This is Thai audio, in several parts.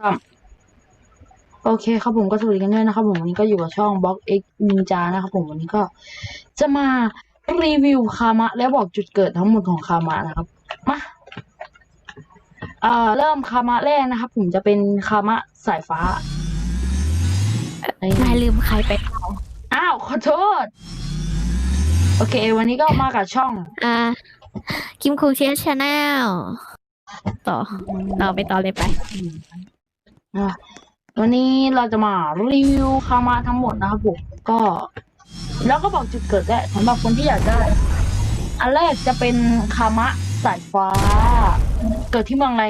ครับโอเคครับผมก็สวัสดีกันด้วยนะครับผมวันนี้ก็อยู่กับช่อง Box X Ninja นะครับผมวันนี้ก็จะมารีวิวคามะ และบอกจุดเกิดทั้งหมดของคามะนะครับมาอ่าเริ่มคามะแรกนะครับผมจะเป็นคามะสายฟ้านายลืมใครไปเปล่าอ้าวขอโทษ โอเค วันนี้ก็มากับช่องอ่าคิมคูเชียชาแนลต่อต่อไปต่อเลยไป อะวันนี้เราจะมารีวิวคามะทั้งหมดนะครับผมก็ แล้วก็บอกจุดเกิดได้วยสำหรับคนที่อยากได้ อันแรกจะเป็นคามะสายฟ้า เกิดที่เมืองอะไร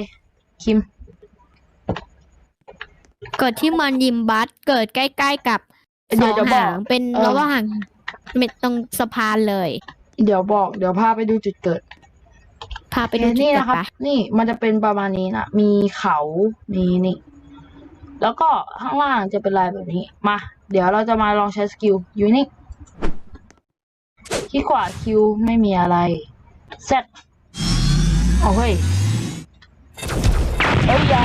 คิม เกิดที่มันยิมบัสเกิดใกล้ๆกับสเดี๋อยวงจะบอกหางเป็นเออ ระหว่างเป็นตรงสะพานเลย เดี๋ยวบอก เดี๋ยวพาไปดูจุดเกิด พาไปดูจุดนี่เกิดนะครับ ปะนี่มันจะเป็นประมาณนี้นะ มีเขามีนี่ แล้วก็ข้างล่างจะเป็นลายแบบนี้ มา เดี๋ยวเราจะมาลองใช้สกิลยู่นี่ที่ขวาคิวไม่มีอะไรเซตโอ้เฮ้ยเอ้ยอย่า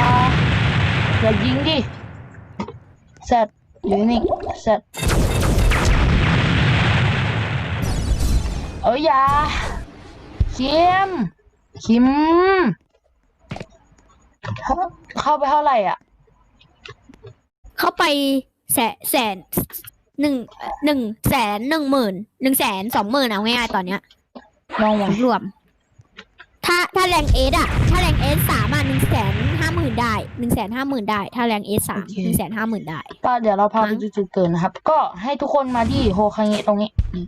อย่ายิงดิเซตยูนี่เซตเอ้ยอย่าคิมคิมเข้าเข้าไปเท่าไหร่อะ เข้าไปแสนแสนหนึ่งหนึ่งแสนหนึ่งหมื่นหนึ่งแสนสองหมื่นเอาง่ายๆตอนเนี้ยลองมารวม ถ้าถ้าแรงเอสอะถ้าแรงเอสสามอะหนึ่งแสนห้าหมื่นได้หนึ่งแสนห้าหมื่นได้ ถ้าแรงเอสสามหนึ่งแสนห้าหมื่นได้ป้าเดี๋ยวเราพาไปมั้งดูจุดเกินนะครับ ก็ให้ทุกคนมาที่โฮคังเงะตรงนี้นี่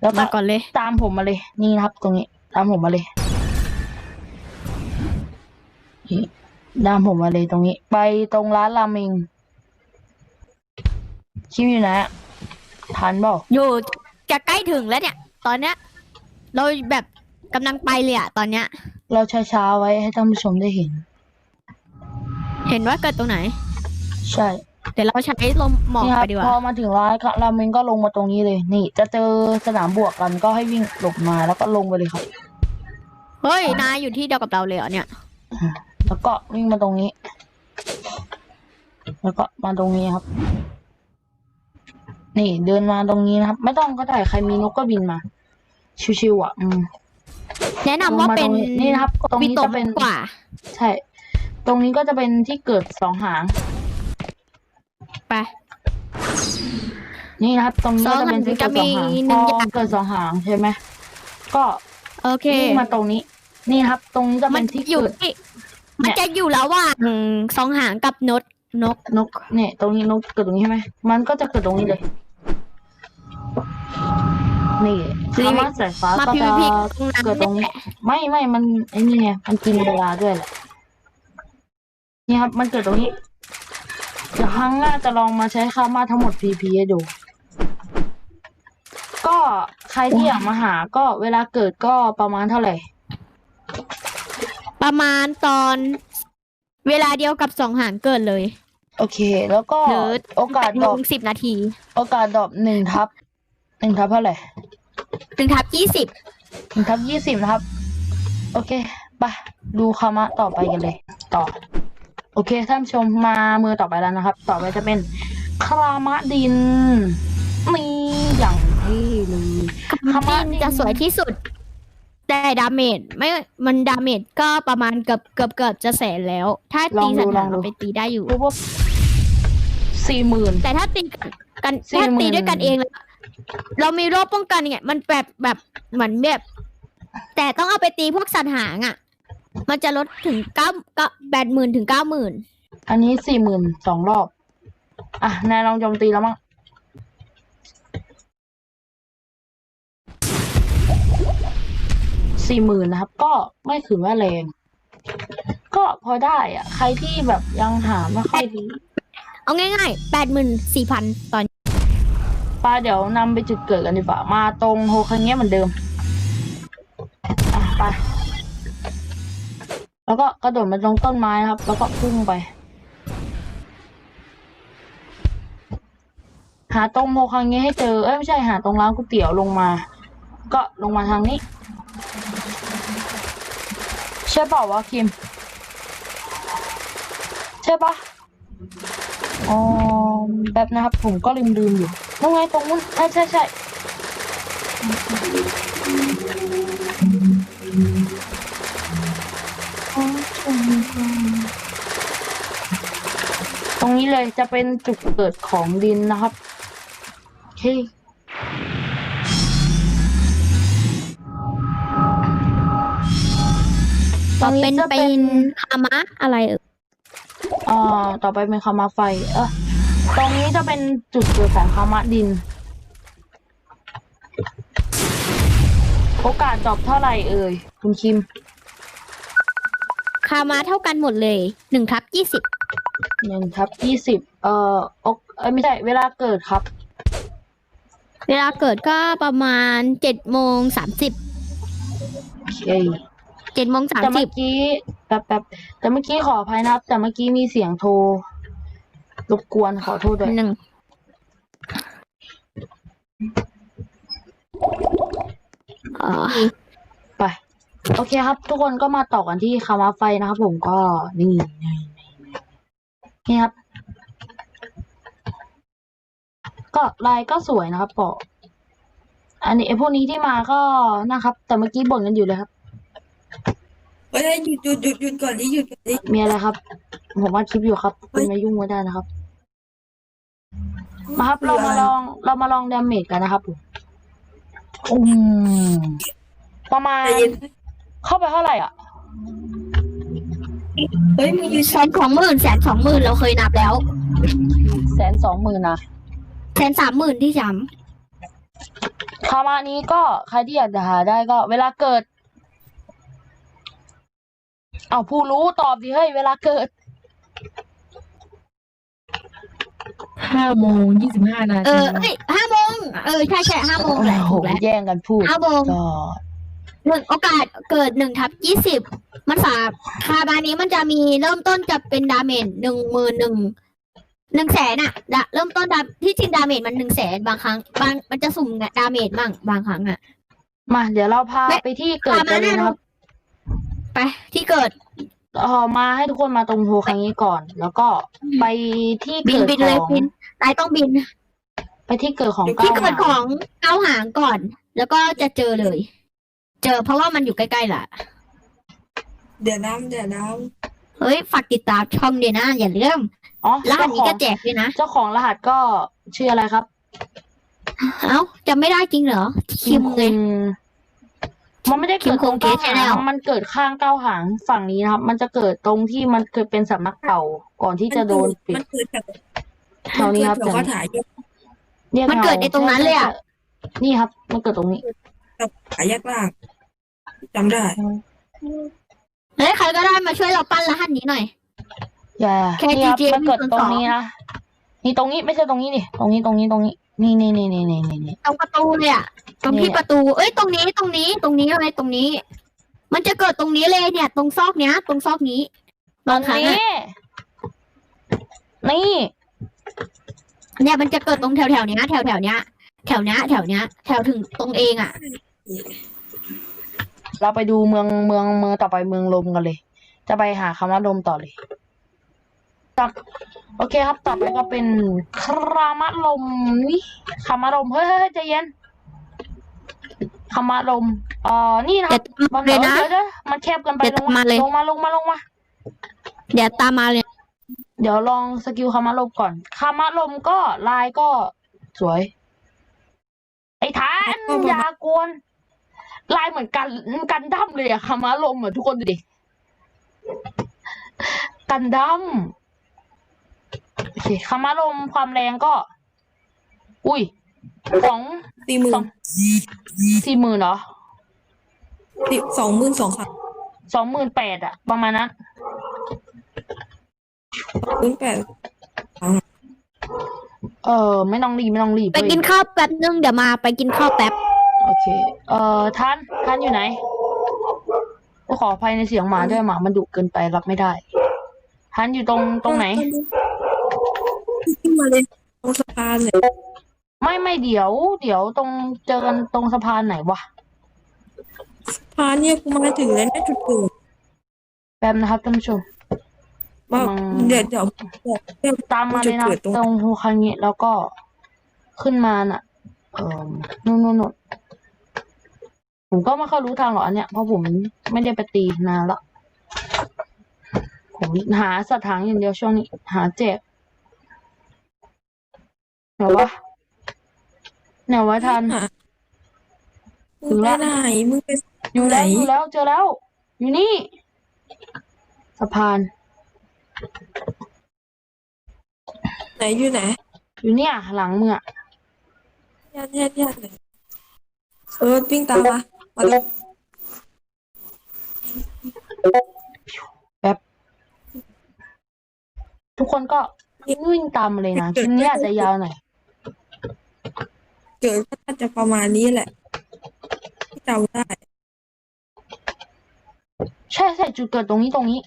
แล้วก็มาก่อนเลย ตามผมมาเลยนี่นะครับ ตรงนี้ ตามผมมาเลยนี่ ตามผมมาเลยตรงนี้ ไปตรงร้านราเมงคิวอยู่ไหนอะทันเปล่าอยู่จะใกล้ถึงแล้วเนี่ย ตอนเนี้ย เราแบบกำลังไปเลยอะตอนเนี้ย เราช้าๆไว้ให้ท่านผู้ชมได้เห็น เห็นว่าเกิดตรงไหน ใช่เดี๋ยวเราใช้ลมหมอกนี่คไปรับดีกพอว่ามาถึงร้านราเมงก็ลงมาตรงนี้เลย นี่ จะเจอสนามบวกกันก็ให้วิ่งหลบมาแล้วก็ลงไปเลยครับ เฮ้ยนายอยู่ที่เดียวกับเราเลยเหรอเนี่ย แล้วก็วิ่งมาตรงนี้ แล้วก็มาตรงนี้ครับ นี่เดินมาตรงนี้นะครับ ไม่ต้องก็ได้ใครมีนกก็บินมา ชิวๆอะอืมแนะนำว่าเป็นลงมาตรงนี้นี่นะครับ ตรงนี้วิโตจะเป็นมากกว่า ใช่ ตรงนี้ก็จะเป็นที่เกิดสองหาง ไป นี่นะครับ ตรงนี้ก็จะเป็นที่เกิดสองหางสองหางจะมีหนึ่งพออย่าง เกิดสองหางใช่ไหมก็โอเควิ่งมาตรงนี้ นี่นะครับ ตรงนี้จะมัเป็นนที่อยู่เกิดที่ มันจะอยู่ระหว่างสองหางกับนกนกนกเนี่ยตรงนี้นกเกิดตรงนี้ใช่ไหมมันก็จะเกิดตรงนี้เลย นี่คำว่าสายฟ้ามาก็พีจะพีตรงนั้นเกิดตรงนี้ ไม่ไม่มันไอ้นี่ไงมันกินเวลาด้วยแหละนี่ครับ มันเกิดตรงนี้เดี๋ยวครั้งหน้าจะลองมาใช้คามาทั้งหมด PP ให้ดู ก็ใครที่อยากมาหาก็เวลาเกิดก็ประมาณเท่าไหร่ ประมาณตอนเวลาเดียวกับสองหางเกิดเลย โอเค แล้วก็หรือโอกาสแปดดโมรอปงสิบนาทีโอกาสดรอปหนึ่งทับหนึ่งทับเท่าไหร่ถึงทับยี่สิบหนึ่งทับยี่สิบนะครับ โอเคไปดูคามะต่อไปกันเลย ต่อ โอเคท่านผู้ชมมามือต่อไปแล้วนะครับ ต่อไปจะเป็นครามะดินนี่อย่างที่เลยคำว่าดินจะสวยที่สุด แต่ดาเมจไม่มันดาเมจก็ประมาณเกือบเกือบเกือบจะแสนแล้ว ถ้าตีสันหางเราไปตีได้อยู่พวกสี่หมื่น แต่ถ้าตีกันกันสี่ถ้าหมื่น ตีด้วยกันเองแล้วเรามีรอบป้องกันไงมันแบบแบบเหมือนแบบ แต่ต้องเอาไปตีพวกสัตว์หางอะ มันจะลดถึงเก้าก็แปดหมื่นถึงเก้าหมื่นอันนี้สี่หมื่นสองรอบ อะ นายลองโจมตีแล้วมั้ง สี่หมื่นนะครับ ก็ไม่ถือว่าแรง ก็พอได้อะใครที่แบบยังหาไม่ค่อยดีเอาง่ายๆแปดหมื่นสี่พันตอนป้าเดี๋ยวนำไปจุดเกิดกันดีกว่า มาตรงโฮคังเงี้ยเหมือนเดิมอะไป แล้วก็กระโดดมาตรงต้นไม้นะครับ แล้วก็พุ่งไป หาตรงโฮคังเงี้ยให้เจอ เอ้ยไม่ใช่หาตรงร้านก๋วยเตี๋ยวลงมา ก็ลงมาทางนี้ ใช่เปล่าวะคิม ใช่ปะอ๋อแบบนะครับ ผมก็ลืมลืมๆอยู่นู่นไงตรงนู้นใช่ใช่ใช่ตรงนี้เลยจะเป็นจุดเกิดของดินนะครับโอเค ตรงนี้เป็นจะเป็เป็นนคามะอะไรเอ่ยอ่าต่อไปเป็นคามาไฟ เออตรงนี้จะเป็นจุดเกิดของคามะดิน โอกาสตอบเท่าไหร่เอ่ย คุณคิม คามะเท่ากันหมดเลยหนึ่งทับยี่สิบหนึ่งทับยี่สิบเอ่ออกเอ้ยไม่ใช่ เวลาเกิดครับ เวลาเกิดก็ประมาณเจ็ดโมงสามสิบโอเค เจ็ดโมงสามแต่สิเมื่บอกี้แป๊บแป๊บแต่เมื่อกี้ขออภัยนะครับ แต่เมื่อกี้มีเสียงโทรรบกวนขอโทษด้วยหนึ่งอ๋อ ไป โอเคครับ ทุกคนก็มาต่อกันที่คามาไฟนะครับ ผมก็นี่นี่นี่นี่ครับ ก็ลายก็สวยนะครับปออันนี้ไอ้พวกนี้ที่มาก็นะครับ แต่เมื่อกี้บ่นกันอยู่เลยครับ เฮ้ยหยุดหยุดหยุดหยุดก่อนดิหยุดก่อนดิมีอะไรครับ ผมว่าดคลิปอยู่ครับคุณมายุ่งไม่ได้นะครับ มาครับเรามาลองเรามาลองดาเมจกันนะครับผมอืมประมาณใจเย็นเข้าไปเท่าไหร่อะ เฮ้ยมึงยืนแสนสองหมื่นแสนสองหมื่นเราเคยนับแล้วแสนสองหมื่นนะแสนสามหมื่นที่จคามานี้ก็ใครที่อยากจะหาได้ก็ เวลาเกิด เอาผู้รู้ตอบดิเฮ้ยเวลาเกิดห้าโมงยี่สิบห้านาำเอทีอเอ้ยห้าโมงเออใช่ใช่ห้าโมงแหละโอ้โหถูกแล้วแย่งกันพูดห้าโมงก็หนึ่งโอกาสเกิดหนึ่งทับยี่สิบมันสาคาบานี้มันจะมีเริ่มต้นจะเป็นดาเมจหนึ่งหมื่นหนึ่งหนึ่งแสนอะดะเริ่มต้นดาที่จริงดาเมจมันหนึ่งแสนบางครั้งบางมันจะสุ่มดาเมจมั่งบางครั้งอะ มาเดี๋ยวเราพาไม่ ไปที่เกิดกันเลยนะครับ ไปที่เกิดเออมาให้ทุกคนมาตรงโพครั้งนี้ก่อน แล้วก็ไปที่บินเกิดบินขเลยองบินนายต้องบินไปที่เกิดของที่เก้าเกิดหางของเก้าหางก่อน แล้วก็จะเจอเลย เจอเพราะว่ามันอยู่ใกล้ๆแหละเดี๋ยวน้ำเดี๋ยวน้เฮ้ยฝากติดตามช่องด้วยนะ อย่าลืมอ๋อรหัเจ้าสขนี้องก็แจกด้วยนะ เจ้าของรหัสก็ชื่ออะไรครับ เอ้าจำไม่ได้จริงเหรอคิมไงณ มันไม่ได้เกิดตรงคิมคงเก้าเกสหาง Channel มันเกิดข้างเก้าหางฝั่งนี้นะครับ มันจะเกิดตรงที่มันเคยเป็นสำนักเก่าก่อนำที่จะโดนปิดมันเกิดจากแถวนี้ครับมันเกิดจากว่าถ่ายแยกรียมันเกิดในตรงนั้นเลยอะใช่ใช่นี่ครับ มันเกิดตรงนี้ถ่ายแยกล่างจำได้เฮ้ยใครก็ได้มาช่วยเราปั้นรหัสนี้หน่อยอย่าแค่นี่ครับ GGM มันเกิดตรงนี้ส่วนสองนะนี่ตรงนี้ไม่ใช่ตรงนี้ดิตรงนี้ตรงนี้ตรงนี้ นี่นี่นี่นี่นี่นี่นี่ตรงประตูเลยอะ ตรงที่เนี่ยประตู เอ้ย ตรงนี้ ตรงนี้ ตรงนี้อะไร ตรงนี้ มันจะเกิดตรงนี้เลยเนี่ย ตรงซอกเนี้ย ตรงซอกนี้ตรบางงครั้งนี้ อะนี่ เนี่ยมันจะเกิดตรงแถวแถวๆเนี้ยแถวแถวๆเนี้ย แถวเนี้ยแถวเนี้ย แถวถึงตรงเองอะเราไปดูเมืองเมืองเมืองต่อไปเมืองลมกันเลย จะไปหาคำว่าลมต่อเลยต่อโอเคครับต่อไปก็เป็นครามะลมนี่คามะลมเฮ้ยเฮ้ยเฮ้ยใจเย็น คามะลมเอ่อนี่นะคเดี๋รัยวบตามมาเลยนะ ดี๋วดี๋วมันแคบเกันไปเดี๋ยวลงมาตามมาเลย ลงมาลงมาลงมาเดี๋ยวตามมาเลย เดี๋ยวลองสกิลคามะลมก่อนคามะลมก็ลายก็สวย ไอ้ทานอย่ากวน ลายเหมือนกันกันดั้มเลยอะคามะลมอะทุกคนดูดิ กันดั้มโอเคคามะลมความแรงก็ อุ้ย สองสี่หมื่สนองสี่หมื่นเหรอสี่สองหมื่นสองค่ะสองหมื่นแปดอะประมาณนั้นหมื่นแปดเออ ไม่ต้องรีบไม่ต้องรีบไปเว้ยกินข้าวแป๊บนึงเดี๋ยวมาไปกินข้าวแป๊บ โอเค เอ่อท่านท่านอยู่ไหนก็ขออภัยในเสียงหมาด้วยหมามันดุเกินไปรับไม่ได้ท่านอยู่ตรงตรงไหนขึ้นมาเลยตรงสะพานเนี่ย ไม่ไม่เดี๋ยว เดี๋ยวตรงเจอกันตรงสะพานไหนวะสะพานเนี่ยกูมาถึงแล้วนะจุดเกิดแป๊บนะครับท่านผู้ชมบอกอืม เดี๋ยวเดี๋ยวบอกเดี๋ยว ตามมาเลยนะจุดเกิดตรง ตรงฮูคังเงะแล้วก็ขึ้นมาน่ะ เออนู่นนู่นนู่นผมก็ไม่ค่อยรู้ทางหรอกอันเนี้ยเพราะผมไม่ได้ไปตีนานละผมหาสถานอย่างเดียวช่วงนี้ หาแจกไหนวะ ไหนวะทันหาถึงไปละไหน มึงไปอยู่แล้วไหนอยู่แล้วเจอแล้ว อยู่นี่สะพาน ไหนอยู่ไหนอยู่เนี่ย หลังมึงอะญาติญาติญาติไหนเออวิ่งตามมามาเลยทุกคนก็วิ่งตามมาเลยนะคลิปนี้อาจจะยาวหน่อย เกิดก็น่าจะประมาณนี้แหละที่จำได้ ใช่ใช่จุดเกิดตรงนี้ตรงนี้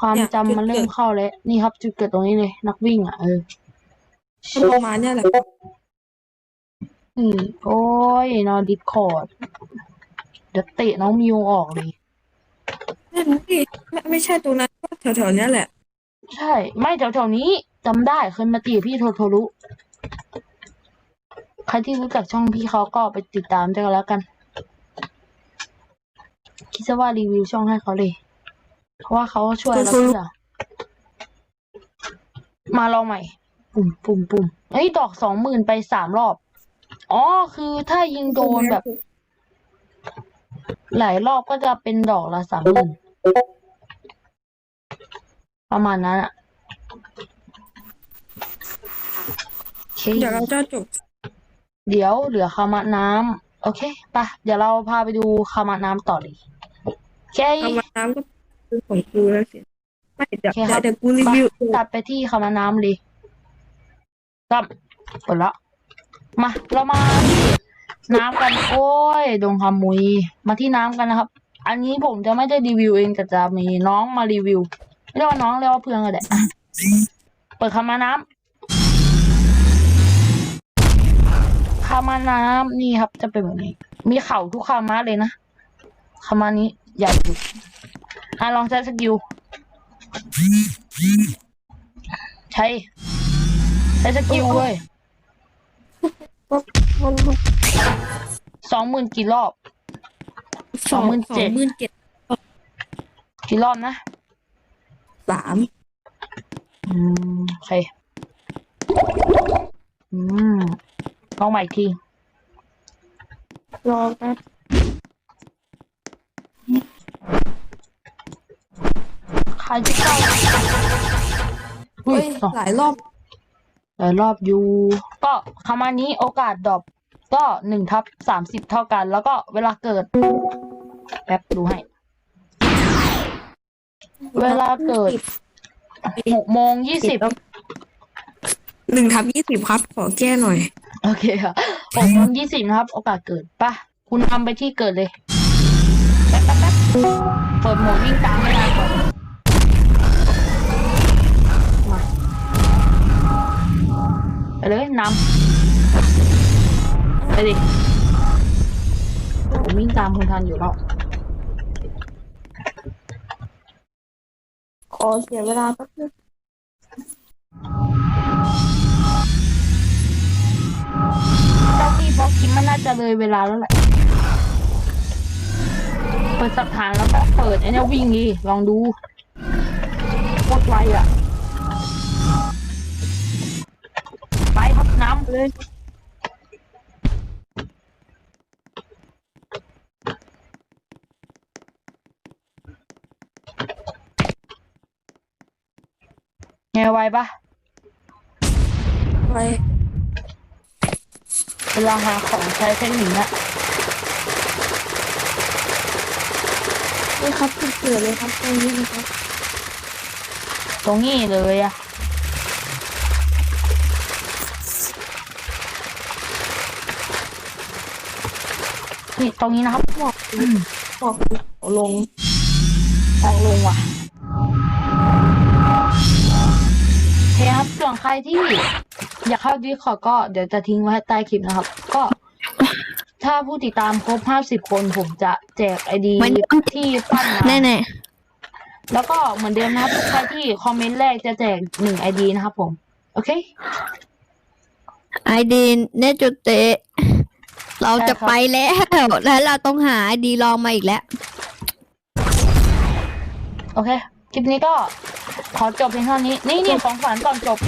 ความจำมันเริ่มเข้าแล้วนี่ครับ จุดเกิดตรงนี้เลย นักวิ่งอะเออก็ประมาณเนี้ยแหละอืมโอ้ยนอนดิสคอร์ดเดี๋ยวเตะน้องมิวออกเลย นั่นนี่ไม่ไม่ใช่ตรงนั้นก็แถวๆเนี้ยแหละ ใช่ ไม่แถวๆนี้จำได้เคยมาตีกับพี่โทโทรุ ใครที่รู้จักช่องพี่เขาก็ไปติดตามด้วยกันแล้วกัน คิดซะว่ารีวิวช่องให้เขาเลย เพราะว่าเขาช่วยเราทุกอย่างมาลองใหม่ ปุ่มปุ่มปุ่มเอ้ดอกสองหมื่นไปสามรอบ อ๋อ คือถ้ายิงโดนแบบ หลายรอบก็จะเป็นดอกละสามหมื่นประมาณนั้นอะโอเคเดี๋ยวเราจะจบ เดี๋ยวเหลือคามะน้ำโอเคไปะเดี๋ยวเราพาไปดูคามะน้ำต่อเลยโอเค เอามาน้ำก็คือของกูแล้วสิไม่เดี๋ยวโอเคครับ เดี๋ยวกูรีวิวตัดไปที่คามะน้ำเลยครับหมดละมาเรามาที่น้ำกันโอ้ยดงคำมุย มาที่น้ำกันนะครับ อันนี้ผมจะไม่ได้รีวิวเองแต่จะมีน้องมารีวิวเรียกว่าน้องเรียกว่าเพื่อนก็ได้อะเปิดคำมาน้ คำมาน้ำนี่ครับ จะเป็นแบบนี้ มีเข่าทุกคำมาเลยนะคำมานี้ใหญ่สุดอะลองใช้สกิลใช้ใช้สกิลเว้ยสองหมื่นกี่รอบสองหมื่นเจ็ดงหมื่นเจ็ดกี่รอบนะสามอืมโอเคอืม ลองใหม่อีกที รอแป๊บใครที่เข้าอุ้เฮ้ยยสองหลายรอบหลายรอบอยู่ ก็คำว่านี้โอกาสดรอปก็หนึ่งทับสามสิบเท่ากัน แล้วก็เวลาเกิด แป๊บดูให้ เวลาเกิดหกโมงยี่สิบหนึ่งทับยี่สิบครับ ขอแก้หน่อย โอเคค่ะหกโมงยี่สิบนะครับ โอกาสเกิดป่ะคุณทำไปที่เกิดเลยแป๊บแป๊บแป๊บเปิดโหมดวิ่งตามไม่ได้ก่อนมาไปเลยนำไปดิผมวิ่งตามคุณทันอยู่แล้วขอเสียเวลาแป๊บนึง เจ้าพี่บล็อกคิมมันน่าจะเลยเวลาแล้วแหละเปิดสักฐานแล้วก็เปิดไอ้นี่วิ่งดีลองดูโคตรไวอะ ไปครับน้ำเลยไงไวปะไป เวลาหาของใช้เทคนิคนะนี่ครับจุดเกิดเลยครับตรงนี้นะครับ ตรงนี้เลยอะนี่ตรงนี้นะครับบอกอืมบอกเอาลงทางลงว่ะโอเคครับส่วนใครที่ อยากเข้าดีคอก็เดี๋ยวจะทิ้งไว้ใต้คลิปนะครับ ก็ถ้าผู้ติดตามครบ50คนผมจะแจกไอดีมันที่ปั้นมาแน่แล้วก็เหมือนเดิมนะครับใครที่คอมเมนต์แรกจะแจกหนึ่งไอดีนะครับผม โอเค ไอดีเนจุเตะ เราจะใช่ครับไปแล้ว แล้วเราต้องหาไอดีลองมาอีกแล้ว โอเค คลิปนี้ก็ขอจบเพียงเท่านี้ นี่นี่ของฝันก่อนจบ